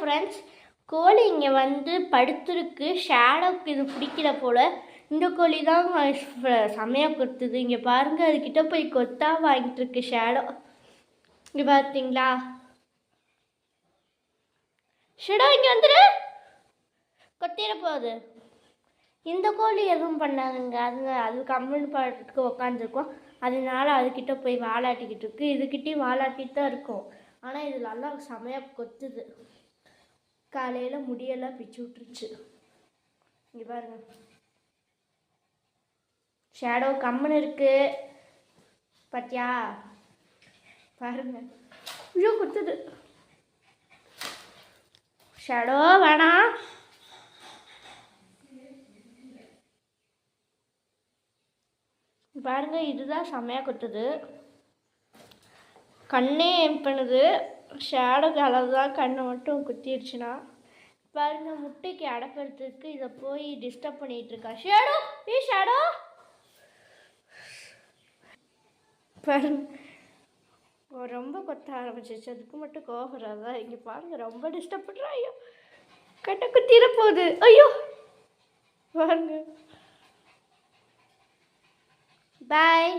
Friends கோழி இங்கே வந்து படுத்துருக்கு. ஷேடோக்கு இது பிடிக்கல போல். இந்த கோழி தான் செமையாக கொத்துது. இங்கே பாருங்கள் அதுக்கிட்ட போய் கொத்தா வாங்கிட்டு இருக்கு ஷேடோ இங்கே பார்த்தீங்களா ஷேடோ இங்கே வந்துடு கொத்திட போகுது. இந்த கோழி எதுவும் பண்ணாதுங்க. அது அது கம்முன்னு பாட்டுக்கு உக்காந்துருக்கும். அதனால அதுக்கிட்ட போய் வாலாட்டிக்கிட்டு இருக்கு. இதுக்கிட்டேயும் வாலாட்டிட்டு தான் இருக்கும். ஆனால் இது நல்லா செமையாக கொத்துது. காலையில் முடியெல்லாம் பிச்சு விட்டுருச்சு. இங்கே பாருங்க. ஷேடோ கம்முன்னு இருக்குது பார்த்தியா பாருங்க. ஐயோ குத்துது. ஷேடோ வேணாம் பாருங்க இதுதான் செம்மையாக கொத்துது. கண்ணே பண்ணுது. ஷேடோ கலர் தான் கண்ணை மட்டும் குத்திடுச்சுன்னா பாருங்க முட்டைக்கு அடக்கிறதுக்கு இதை போய் டிஸ்டர்ப் பண்ணிட்டு இருக்கா. ஷேடோ ஏ ஷேடோ? பாருங்க ரொம்ப கொத்த ஆரம்பிச்சிச்சு அதுக்கு மட்டும் கோபுறாதா இங்கே பாருங்க ரொம்ப டிஸ்டர்ப் பண்ணுறா ஐயோ கண்ணை குத்திர போகுது. ஐயோ பாருங்க. பாய்